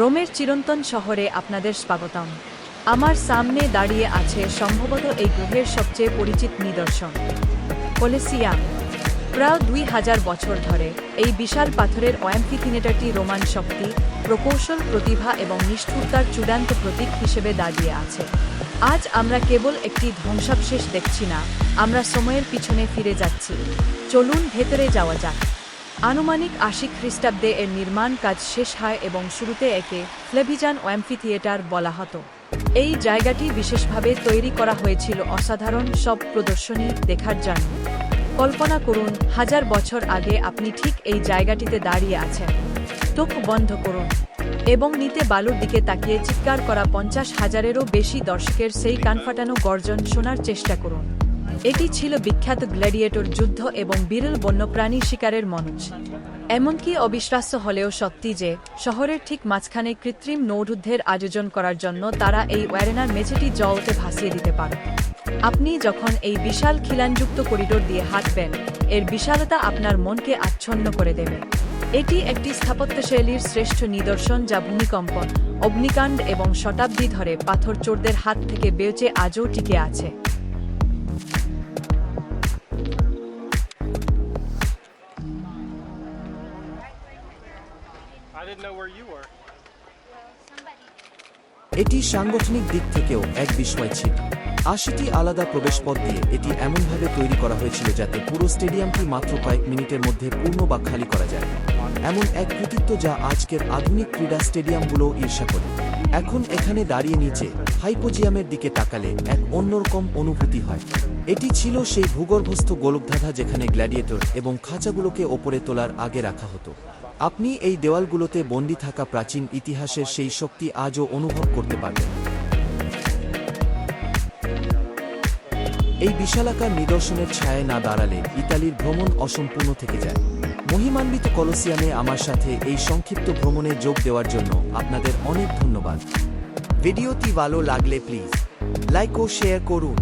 রোমের চিরন্তন শহরে আপনাদের স্বাগতম। আমার সামনে দাঁড়িয়ে আছে সম্ভবত এই গ্রহের সবচেয়ে পরিচিত নিদর্শন, কলেসিয়াম। প্রায় দুই হাজার বছর ধরে এই বিশাল পাথরের অ্যাম্পিথিনেটারটি রোমান শক্তি, প্রকৌশল, প্রতিভা এবং নিষ্ঠুরতার চূড়ান্ত প্রতীক হিসেবে দাঁড়িয়ে আছে। আজ আমরা কেবল একটি ধ্বংসাবশেষ দেখছি না, আমরা সময়ের পিছনে ফিরে যাচ্ছি। চলুন ভেতরে যাওয়া যাক। আনুমানিক আশি খ্রিস্টাব্দে এর নির্মাণ কাজ শেষ হয় এবং শুরুতে একে ফ্লেভিজান ওয়াম্পি থিয়েটার বলা হতো। এই জায়গাটি বিশেষভাবে তৈরি করা হয়েছিল অসাধারণ সব প্রদর্শনী দেখার জন্য। কল্পনা করুন, হাজার বছর আগে আপনি ঠিক এই জায়গাটিতে দাঁড়িয়ে আছেন। চোখ বন্ধ করুন এবং নিতে বালুর দিকে তাকিয়ে চিৎকার করা পঞ্চাশ হাজারেরও বেশি দর্শকের সেই কানফাটানো গর্জন শোনার চেষ্টা করুন। এটি ছিল বিখ্যাত গ্ল্যাডিয়েটর যুদ্ধ এবং বিরল বন্যপ্রাণী শিকারের মঞ্চ। এমনকি অবিশ্বাস্য হলেও সত্যি যে, শহরের ঠিক মাঝখানে কৃত্রিম নৌরুদ্ধের আয়োজন করার জন্য তারা এই ওয়ারেনার মেঝেটি জলতে ভাসিয়ে দিতে পারে। আপনি যখন এই বিশাল খিলানযুক্ত করিডোর দিয়ে হাঁটবেন, এর বিশালতা আপনার মনকে আচ্ছন্ন করে দেবে। এটি একটি স্থাপত্যশৈলীর শ্রেষ্ঠ নিদর্শন যা ভূমিকম্পন অগ্নিকাণ্ড এবং শতাব্দী ধরে পাথর চোরদের হাত থেকে বেঁচে আজও টিকে আছে। এটি সাংগঠনিক দিক থেকেও এক বিস্ময় ছিল। আশিটি আলাদা প্রবেশপথ দিয়ে এটি এমনভাবে তৈরি করা হয়েছিল যাতে পুরো স্টেডিয়ামটি মাত্র কয়েক মিনিটের মধ্যে পূর্ণ বা খালি করা যায়। এমন এক কৃতিত্ব যা আজকের আধুনিক ক্রীড়া স্টেডিয়ামগুলো ঈর্ষা করে। এখন এখানে দাঁড়িয়ে নিচে, হাইপোজিয়ামের দিকে তাকালে এক অন্যরকম অনুভূতি হয়। এটি ছিল সেই ভূগর্ভস্থ গোলকধাঁধা যেখানে গ্ল্যাডিয়েটর এবং খাঁচাগুলোকে ওপরে তোলার আগে রাখা হতো। আপনি এই দেওয়ালগুলোতে বন্দী থাকা প্রাচীন ইতিহাসের সেই শক্তি আজও অনুভব করতে পারবেন। এই বিশালাকার নিদর্শনের ছায়ায় না দাঁড়ালে ইতালির ভ্রমণ অসম্পূর্ণ থেকে যায়। মহিমান্বিত কলসিয়ামে আমার সাথে এই সংক্ষিপ্ত ভ্রমণে যোগ দেওয়ার জন্য আপনাদের অনেক ধন্যবাদ। ভিডিওটি ভালো লাগলে প্লিজ লাইক ও শেয়ার করুন।